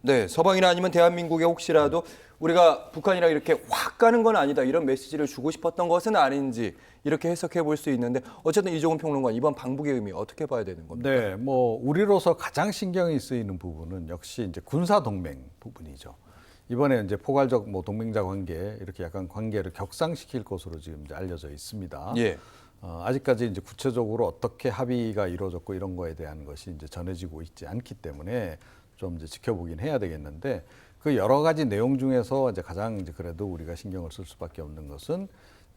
네, 서방이나 아니면 대한민국에 혹시라도 우리가 북한이랑 이렇게 확 가는 건 아니다 이런 메시지를 주고 싶었던 것은 아닌지 이렇게 해석해 볼 수 있는데 어쨌든 이종훈 평론가 이번 방북의 의미 어떻게 봐야 되는 겁니까? 네, 뭐 우리로서 가장 신경이 쓰이는 부분은 역시 이제 군사 동맹 부분이죠. 이번에 이제 포괄적 뭐 동맹자 관계 이렇게 약간 관계를 격상시킬 것으로 지금 이제 알려져 있습니다. 예. 어, 아직까지 이제 구체적으로 어떻게 합의가 이루어졌고 이런 거에 대한 것이 이제 전해지고 있지 않기 때문에 좀 이제 지켜보긴 해야 되겠는데 그 여러 가지 내용 중에서 이제 가장 이제 그래도 우리가 신경을 쓸 수밖에 없는 것은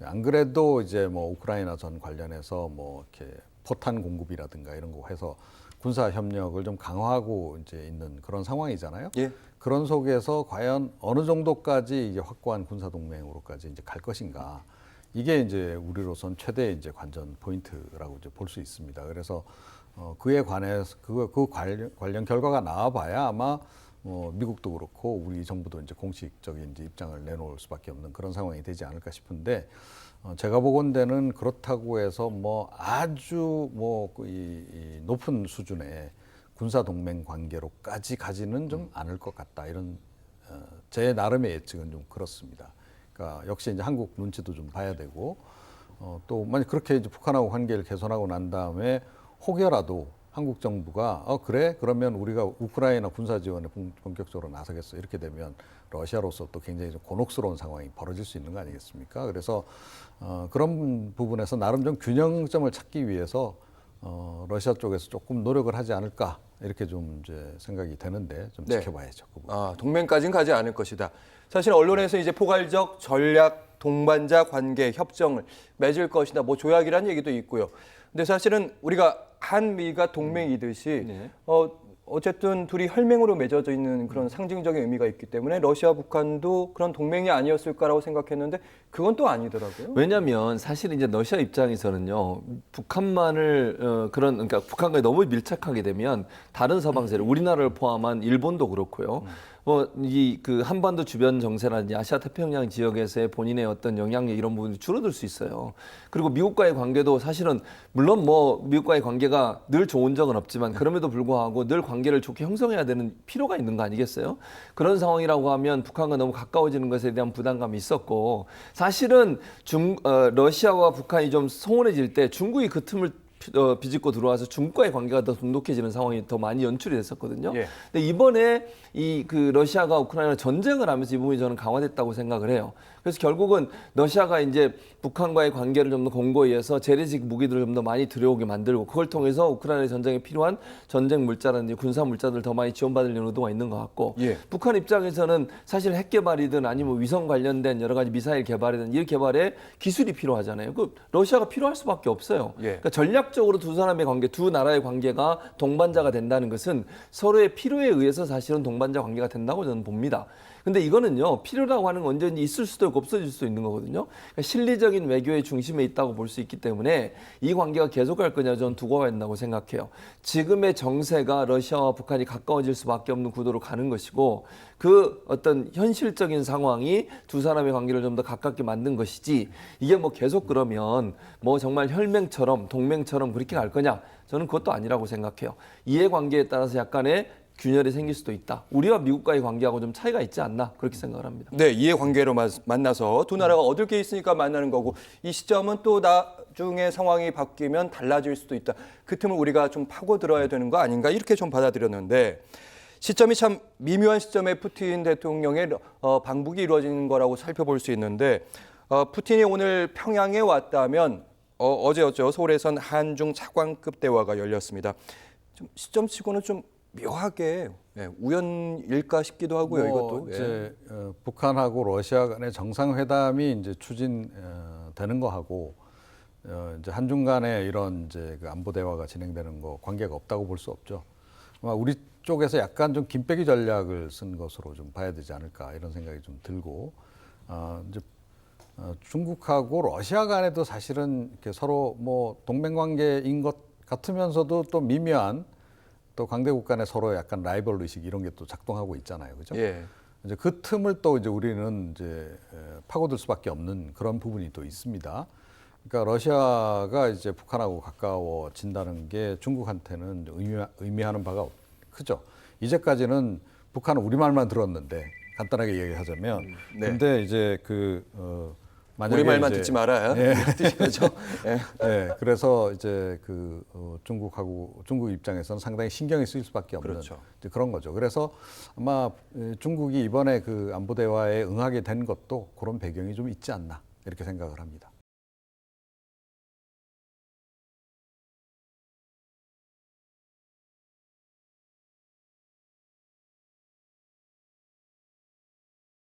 안 그래도 이제 뭐 우크라이나 전 관련해서 뭐 이렇게 포탄 공급이라든가 이런 거 해서 군사 협력을 좀 강화하고 이제 있는 그런 상황이잖아요. 예. 그런 속에서 과연 어느 정도까지 이제 확고한 군사 동맹으로까지 이제 갈 것인가. 이게 이제 우리로선 최대 이제 관전 포인트라고 이제 볼 수 있습니다. 그래서 어 그에 관해서 그, 그 관련, 관련 결과가 나와봐야 아마 뭐 미국도 그렇고 우리 정부도 이제 공식적인 이제 입장을 내놓을 수밖에 없는 그런 상황이 되지 않을까 싶은데 어 제가 보건대는 그렇다고 해서 뭐 아주 뭐이 이 높은 수준의 군사 동맹 관계로까지 가지는 좀 않을 것 같다 이런 어, 제 나름의 예측은 좀 그렇습니다. 그러니까 역시 이제 한국 눈치도 좀 봐야 되고 어, 또 만약 그렇게 이제 북한하고 관계를 개선하고 난 다음에 혹여라도 한국 정부가 어 그래 그러면 우리가 우크라이나 군사 지원에 본- 본격적으로 나서겠어 이렇게 되면 러시아로서 또 굉장히 좀 곤혹스러운 상황이 벌어질 수 있는 거 아니겠습니까? 그래서 어, 그런 부분에서 나름 좀 균형점을 찾기 위해서 어, 러시아 쪽에서 조금 노력을 하지 않을까 이렇게 좀 이제 생각이 되는데 좀 네. 지켜봐야죠. 그 부분. 아, 동맹까지는 가지 않을 것이다. 사실 언론에서 이제 포괄적 전략 동반자 관계 협정을 맺을 것이다. 뭐 조약이라는 얘기도 있고요. 근데 사실은 우리가 한미가 동맹이듯이 네. 어 어쨌든 둘이 혈맹으로 맺어져 있는 그런 상징적인 의미가 있기 때문에 러시아 북한도 그런 동맹이 아니었을까라고 생각했는데 그건 또 아니더라고요. 왜냐하면 사실 이제 러시아 입장에서는요 북한만을 어, 그런 그러니까 북한과 너무 밀착하게 되면 다른 서방 세력 우리나라를 포함한 일본도 그렇고요. 뭐이그 한반도 주변 정세라든지 아시아 태평양 지역에서의 본인의 어떤 영향력 이런 부분이 줄어들 수 있어요. 그리고 미국과의 관계도 사실은 물론 뭐 미국과의 관계가 늘 좋은 적은 없지만 그럼에도 불구하고 늘 관계 를 좋게 형성해야 되는 필요가 있는 거 아니겠어요? 그런 상황이라고 하면 북한과 너무 가까워지는 것에 대한 부담감이 있었고 사실은 중 어, 러시아와 북한이 좀 소원해질 때 중국이 그 틈을 비- 어, 비집고 들어와서 중국과의 관계가 더 돈독해지는 상황이 더 많이 연출이 됐었거든요. 예. 근데 이번에 이 그 러시아가 우크라이나 전쟁을 하면서 이 부분이 저는 강화됐다고 생각을 해요. 그래서 결국은 러시아가 이제 북한과의 관계를 좀 더 공고히 해서 재래식 무기들을 좀 더 많이 들여오게 만들고 그걸 통해서 우크라이나 전쟁에 필요한 전쟁 물자라든지 군사 물자들 더 많이 지원받을 의도가 있는 것 같고 예. 북한 입장에서는 사실 핵 개발이든 아니면 위성 관련된 여러 가지 미사일 개발이든 이 개발에 기술이 필요하잖아요. 그 러시아가 필요할 수밖에 없어요. 예. 그러니까 전략 적으로 두 사람의 관계, 두 나라의 관계가 동반자가 된다는 것은 서로의 필요에 의해서 사실은 동반자 관계가 된다고 저는 봅니다. 근데 이거는요 필요라고 하는 건 언제든지 있을 수도 있고 없어질 수도 있는 거거든요. 그러니까 실리적인 외교의 중심에 있다고 볼 수 있기 때문에 이 관계가 계속할 거냐 저는 두고 봐야 된다고 생각해요. 지금의 정세가 러시아와 북한이 가까워질 수밖에 없는 구도로 가는 것이고 그 어떤 현실적인 상황이 두 사람의 관계를 좀 더 가깝게 만든 것이지 이게 뭐 계속 그러면 뭐 정말 혈맹처럼 동맹처럼 그렇게 갈 거냐 저는 그것도 아니라고 생각해요. 이해관계에 따라서 약간의 균열이 생길 수도 있다. 우리와 미국과의 관계하고 좀 차이가 있지 않나 그렇게 생각을 합니다. 네, 이해관계로 마- 만나서 두 나라가 얻을 게 있으니까 만나는 거고 이 시점은 또 나중에 상황이 바뀌면 달라질 수도 있다. 그 틈을 우리가 좀 파고 들어야 되는 거 아닌가 이렇게 좀 받아들였는데 시점이 참 미묘한 시점에 푸틴 대통령의 어, 방북이 이루어지는 거라고 살펴볼 수 있는데 어, 푸틴이 오늘 평양에 왔다면 어, 어제였죠 서울에선 한중 차관급 대화가 열렸습니다. 좀 시점치고는 좀 묘하게 예, 우연일까 싶기도 하고요. 뭐 이것도 예. 이제 어, 북한하고 러시아 간의 정상회담이 이제 추진되는 거하고 어, 이제 한중 간에 이런 이제 그 안보 대화가 진행되는 거 관계가 없다고 볼 수 없죠. 아마 우리 쪽에서 약간 좀 김빼기 전략을 쓴 것으로 좀 봐야 되지 않을까 이런 생각이 좀 들고 어, 이제 어, 중국하고 러시아 간에도 사실은 이렇게 서로 뭐 동맹 관계인 것 같으면서도 또 미묘한 또 강대국 간에 서로 약간 라이벌 의식 이런 게 또 작동하고 있잖아요, 그죠? 예. 이제 그 틈을 또 이제 우리는 이제 에, 파고들 수밖에 없는 그런 부분이 또 있습니다. 그러니까 러시아가 이제 북한하고 가까워진다는 게 중국한테는 의미, 의미하는 바가 크죠. 이제까지는 북한은 우리 말만 들었는데 간단하게 얘기하자면 네. 근데 이제 그 어, 우리 말만 이제- 듣지 말아요. 예. 그 뜻이죠. 예. 네, 그래서 이제 그 어, 중국하고 중국 입장에서는 상당히 신경이 쓰일 수밖에 없는 그렇죠. 그런 거죠. 그래서 아마 에, 중국이 이번에 그 안보 대화에 응하게 된 것도 그런 배경이 좀 있지 않나 이렇게 생각을 합니다.